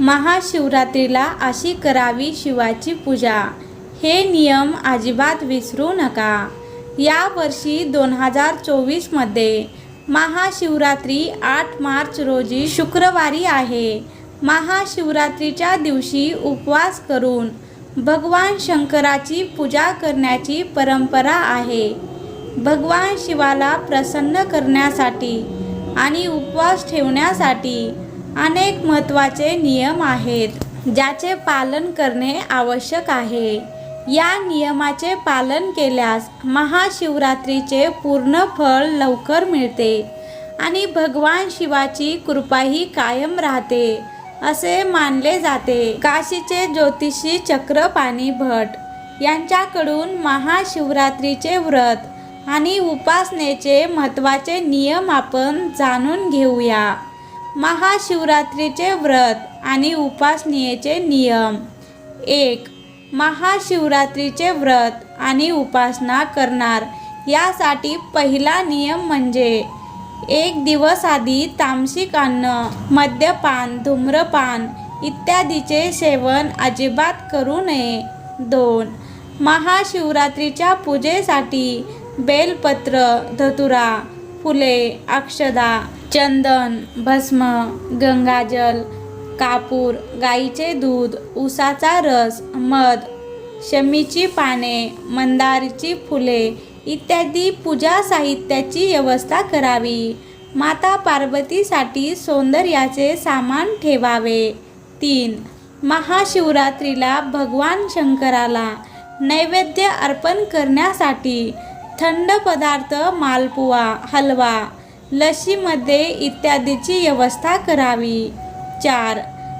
महाशिवरात्रीला अशी करावी शिवाची पूजा. हे नियम अजिबात विसरू नका. यावर्षी दोन हजार चोवीसमध्ये महाशिवरात्री आठ मार्च रोजी शुक्रवारी आहे. महाशिवरात्रीच्या दिवशी उपवास करून भगवान शंकराची पूजा करण्याची परंपरा आहे. भगवान शिवाला प्रसन्न करण्यासाठी आणि उपवास ठेवण्यासाठी अनेक महत्त्वाचे नियम आहेत ज्याचे पालन करणे आवश्यक आहे. या नियमाचे पालन केल्यास महाशिवरात्रीचे पूर्ण फळ लवकर मिळते आणि भगवान शिवाची कृपाही कायम राहते असे मानले जाते. काशीचे ज्योतिषी चक्रपाणी भट यांच्याकडून महाशिवरात्रीचे व्रत आणि उपासनेचे महत्त्वाचे नियम आपण जाणून घेऊया. महाशिवरात्रीचे व्रत आणि उपासनेचे नियम. एक महाशिवरात्रीचे व्रत आणि उपासना करणार. यासाठी पहिला नियम म्हणजे एक दिवस आधी तामसिक अन्न मद्यपान धूम्रपान इत्यादीचे सेवन अजिबात करू नये. दोन महाशिवरात्रीच्या पूजेसाठी बेलपत्र धतुरा फुले अक्षदा चंदन भस्म गंगाजल कापूर गाईचे दूध उसाचा रस मध शमीची पाने मंदारची फुले इत्यादी पूजा साहित्याची व्यवस्था करावी. माता पार्वतीसाठी सौंदर्याचे सामान ठेवावे. तीन महाशिवरात्रीला भगवान शंकराला नैवेद्य अर्पण करण्यासाठी थंड पदार्थ मालपुवा हलवा लशीमध्ये इत्यादीची व्यवस्था करावी. चार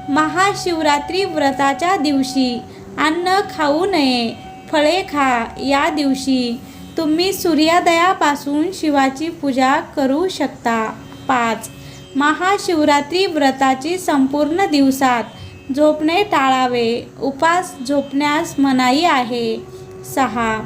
महाशिवरात्री व्रताच्या दिवशी अन्न खाऊ नये फळे खा या दिवशी. तुम्ही सूर्योदयापासून शिवाची पूजा करू शकता. पाच महाशिवरात्री व्रताची संपूर्ण दिवसात झोपणे टाळावे. उपास झोपण्यास मनाई आहे. सहा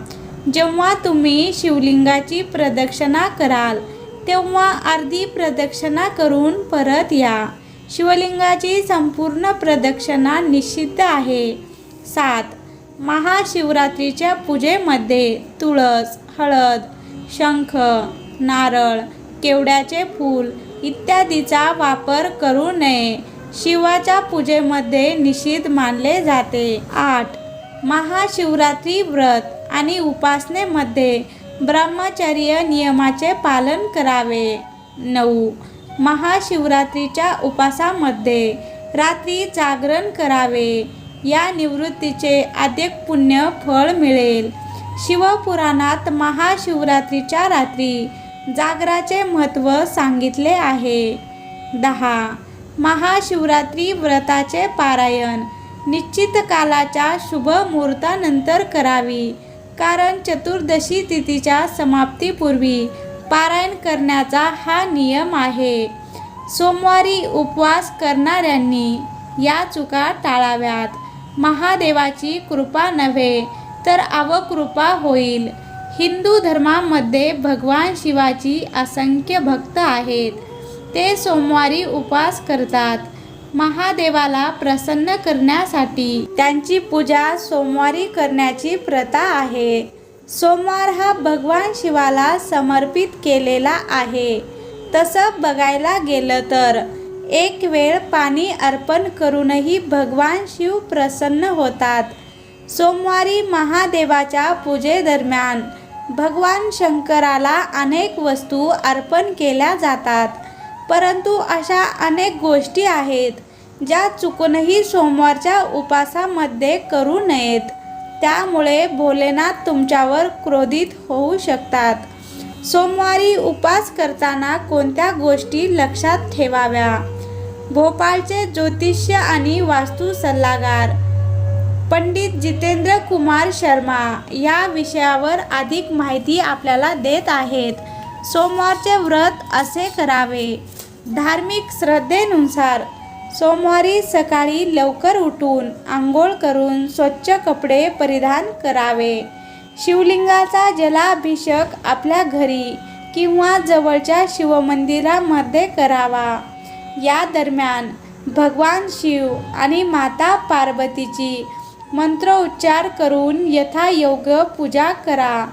जेव्हा तुम्ही शिवलिंगाची प्रदक्षिणा कराल तेव्हा अर्धी प्रदक्षिणा करून परत या. शिवलिंगाची संपूर्ण प्रदक्षिणा निषिद्ध आहे. सात. महाशिवरात्रीच्या पूजेमध्ये तुळस हळद शंख नारळ केवड्याचे फूल इत्यादीचा वापर करू नये. शिवाच्या पूजेमध्ये निषिद्ध मानले जाते. आठ. महाशिवरात्री व्रत. आणि उपासनेमध्ये ब्रह्मचर्य नियमाचे पालन करावे. नऊ. महाशिवरात्रीच्या उपासामध्ये रात्री जागरण करावे. या निवृत्तीचे अधिक पुण्य फळ मिळेल. शिवपुराणात महाशिवरात्रीच्या रात्री जागराचे महत्त्व सांगितले आहे. दहा. महाशिवरात्री व्रताचे पारायण निश्चित कालाच्या शुभ मुहूर्तानंतर करावी. कारण चतुर्दशी तिथीच्या समाप्तीपूर्वी पारायण करण्याचा हा नियम आहे. सोमवारी उपवास करणाऱ्यांनी या चुका टाळाव्यात. महादेवाची कृपा नव्हे तर अवकृपा होईल. हिंदू धर्मामध्ये भगवान शिवाची असंख्य भक्त आहेत. ते सोमवारी उपवास करतात. महादेवाला प्रसन्न करण्यासाठी त्यांची पूजा सोमवारी करण्याची प्रथा आहे. सोमवार हा भगवान शिवाला समर्पित केलेला आहे. तसं बघायला गेलं तर एक वेळ पाणी अर्पण करूनही भगवान शिव प्रसन्न होतात. सोमवारी महादेवाच्या पूजेदरम्यान भगवान शंकराला अनेक वस्तू अर्पण केल्या जातात. परंतु अशा अनेक गोष्टी आहेत ज्या चुकूनही सोमवारच्या उपासामध्ये करू नयेत. त्यामुळे भोलेनाथ तुमच्यावर क्रोधित होऊ शकतात. सोमवारी उपास करताना कोणत्या गोष्टी लक्षात ठेवाव्या? भोपाळचे ज्योतिष्य आणि वास्तू सल्लागार पंडित जितेंद्र कुमार शर्मा या विषयावर अधिक माहिती आपल्याला देत आहेत. सोमवारचे व्रत असे करावे. धार्मिक श्रद्धेनुसार सोमवारी सकाळी लवकर उठून आंघोळ करून स्वच्छ कपडे परिधान करावे. शिवलिंगाचा जलाभिषेक आपल्या घरी किंवा जवळच्या शिवमंदिरामध्ये करावा. या दरम्यान भगवान शिव आणि माता पार्वतीची मंत्रोच्चार करून यथायोग्य पूजा करा.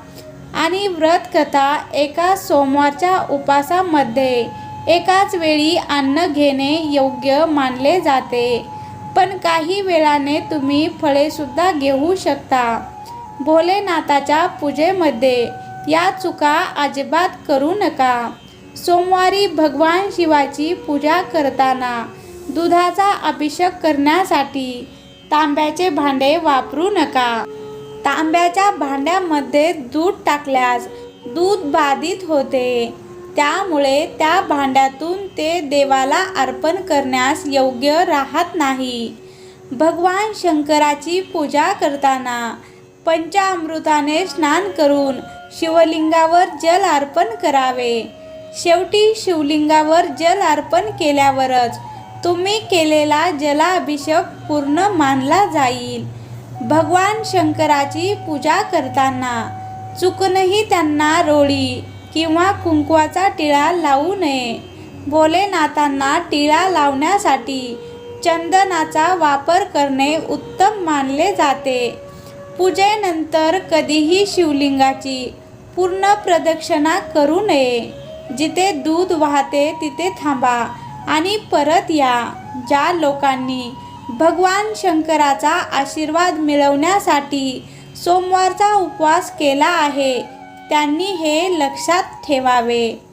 आणि व्रतकथा एका सोमवारच्या उपासामध्ये एकाच वेळी अन्न घेणे योग्य मानले जाते. पण काही वेळाने तुम्ही फळेसुद्धा घेऊ शकता. भोलेनाथाच्या पूजेमध्ये या चुका अजिबात करू नका. सोमवारी भगवान शिवाची पूजा करताना दुधाचा अभिषेक करण्यासाठी तांब्याचे भांडे वापरू नका. तांब्याच्या भांड्यामध्ये दूध टाकल्यास दूध बाधित होते. त्यामुळे त्या भांड्यातून ते देवाला अर्पण करण्यास योग्य राहत नाही. भगवान शंकराची पूजा करताना पंचामृताने स्नान करून शिवलिंगावर जल अर्पण करावे. शेवटी शिवलिंगावर जल अर्पण केल्यावरच तुम्ही केलेला जलाभिषेक पूर्ण मानला जाईल. भगवान शंकराची पूजा करताना चुकूनही त्यांना रोळी किंवा कुंकवाचा टिळा लावू नये. भोलेनाथांना टिळा लावण्यासाठी चंदनाचा वापर करणे उत्तम मानले जाते. पूजेनंतर कधीही शिवलिंगाची पूर्ण प्रदक्षिणा करू नये. जिथे दूध वाहते तिथे थांबा आणि परत या. ज्या लोकांनी भगवान शंकराचा आशीर्वाद मिळवण्यासाठी सोमवारचा उपवास केला आहे त्यांनी हे लक्षात ठेवावे.